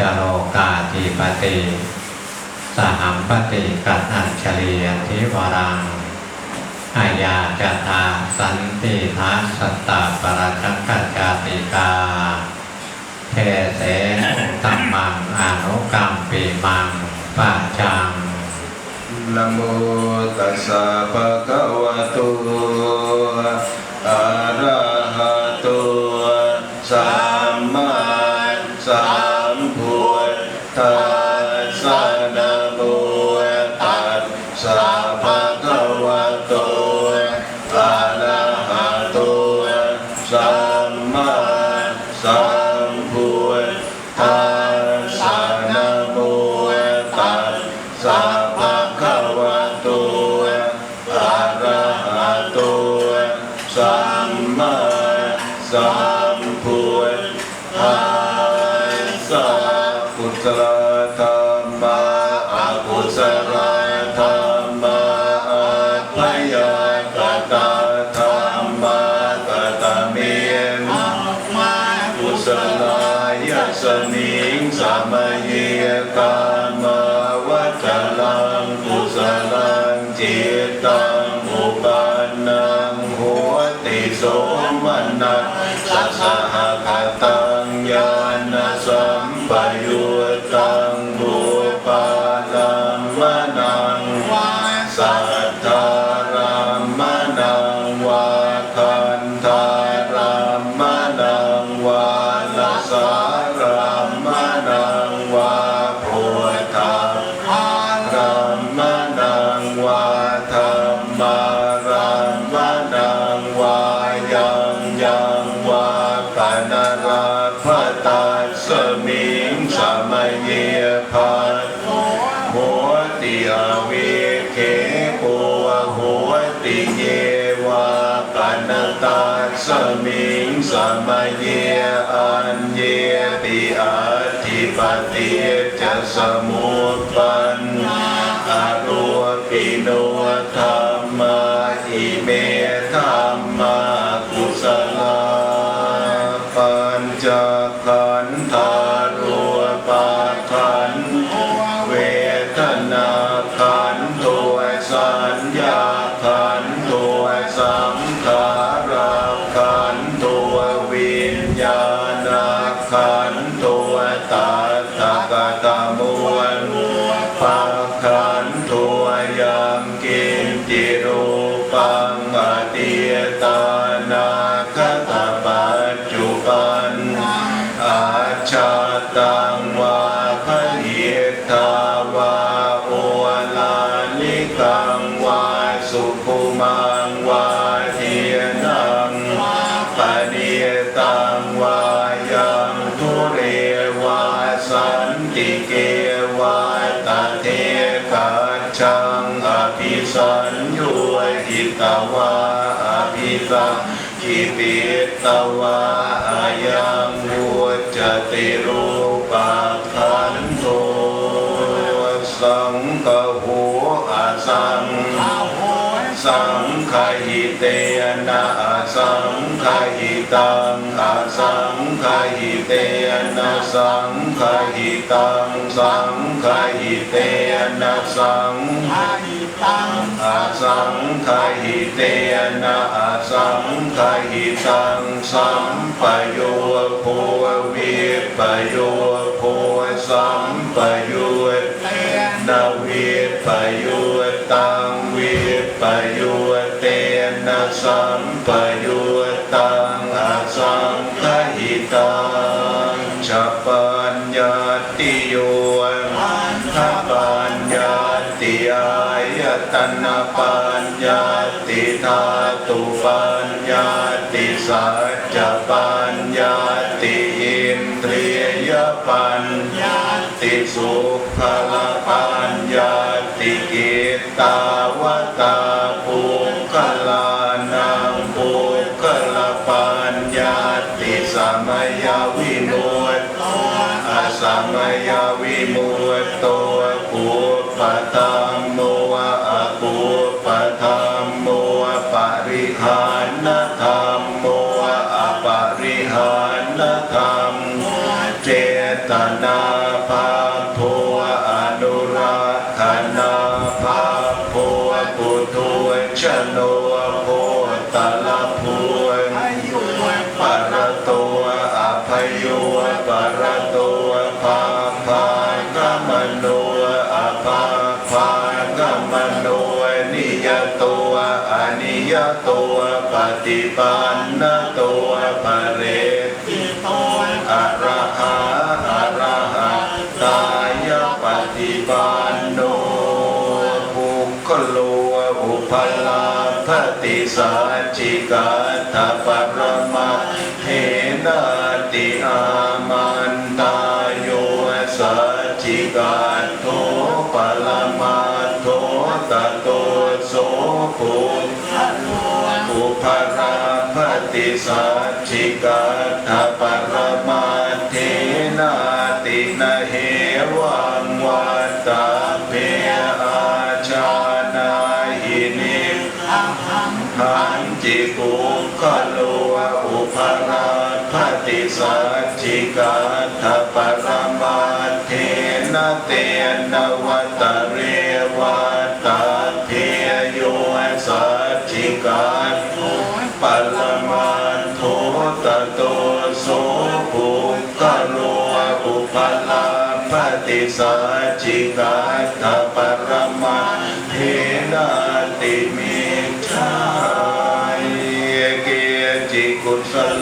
จโรกาธิปติสหัมปติกัตอัญชลียทิวรังอาญาจตาสันติทัสสตาปรจักกัจจาติกาเทเสตัมมังอนุกรรมปีมังปัจจังนะโมตัสสะภะคะวะโต สัมพุทธัสสะกุศลธรรมะอกุศลธรรมะอัพยากตาธรรมะกตเมนกุศลายสมิงสามัยกา ลั สัมเยอันเยปิอาทิปติจะสมุปปา งกิปิตวา เตนะอาสังขหิตังอาสังขหิเตนะสังขหิตังสังขหิเตนะสังขหิตังอาสังขหิเตนะอาสังขหิตังสัมปโยโพวิปโยโพสัมปโยเนาวิปโยตังวิปโยเตนะสัมปโยตังอาสังขหิตังจะปัญญาติโยทัพปัญญาติอายตนะปัญญาติธาตุปัญญาติสัจจปัญญาติอินทรียปัญญาติสุขละปัญญาติกิ ตาวตาปุคลานังปุคละปัญญาติสมัยวิมุตตอาสัมยาวิมุตโตภูปะตัม ชโนโพตละพัวปรตัวอภัยุปรตัวภาภากมโนอภาภากมโนนิยตัวอนิยตัวปฏิปันนตัวปเร สัจจิกาตปรมาเทนาติอามันตายโยสัจจิกาโทปรมาโทตโตโสภูอุปราภติสัจจิกาตปรมา จิกุขโลอุปราภติสัจจิกาทปรมาเทนะเตนวัตเรวัตตาเพโยสัจจิกาปรมาโทตโตโสภุคโลอุปราภติสัจจิกาทปรมาเทนะติเมชา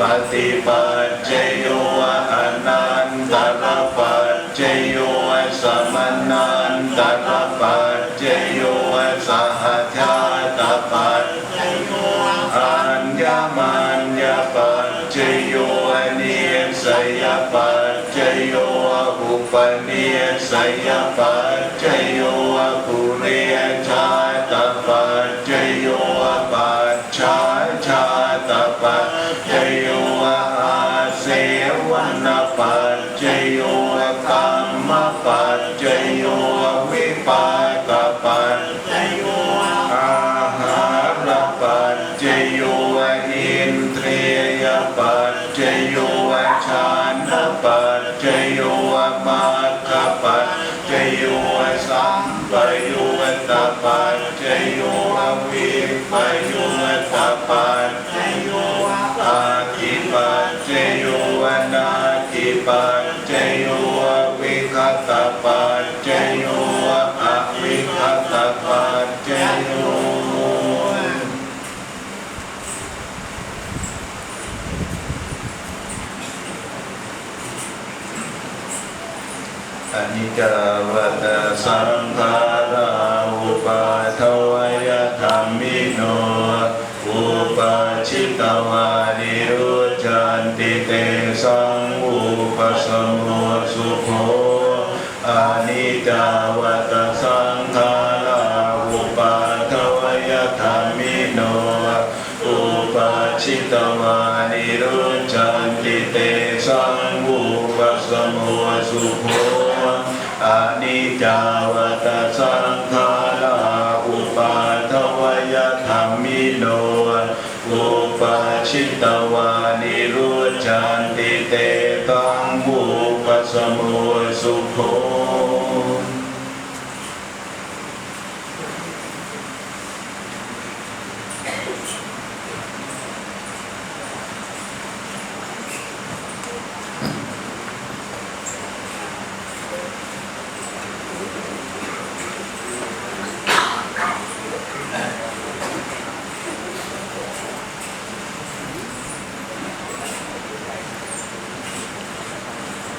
ปติปัจเจโยอนันตรปัจเจโยสมนันตรปัจเจโยสหชาตปัจเจโยอัญญมัญญปัจเจโยนิสยปัจเจโยอุปนิสยปัจจ ปัจจโยวิคัตตปัจจโยอวิคัตตปัจจโยอนิจจวัตสังขา อนิจจวัตสังขาราอุปาทวยธรรมิโนอุปาชิตวานิรุจันติเตสังอุปสมโมสุโภอนิจจาวัตสังขาราอุปาทวยธรรมิโนอุปาชิตวานิรุจันติเตตังบุ ปสมุสุโข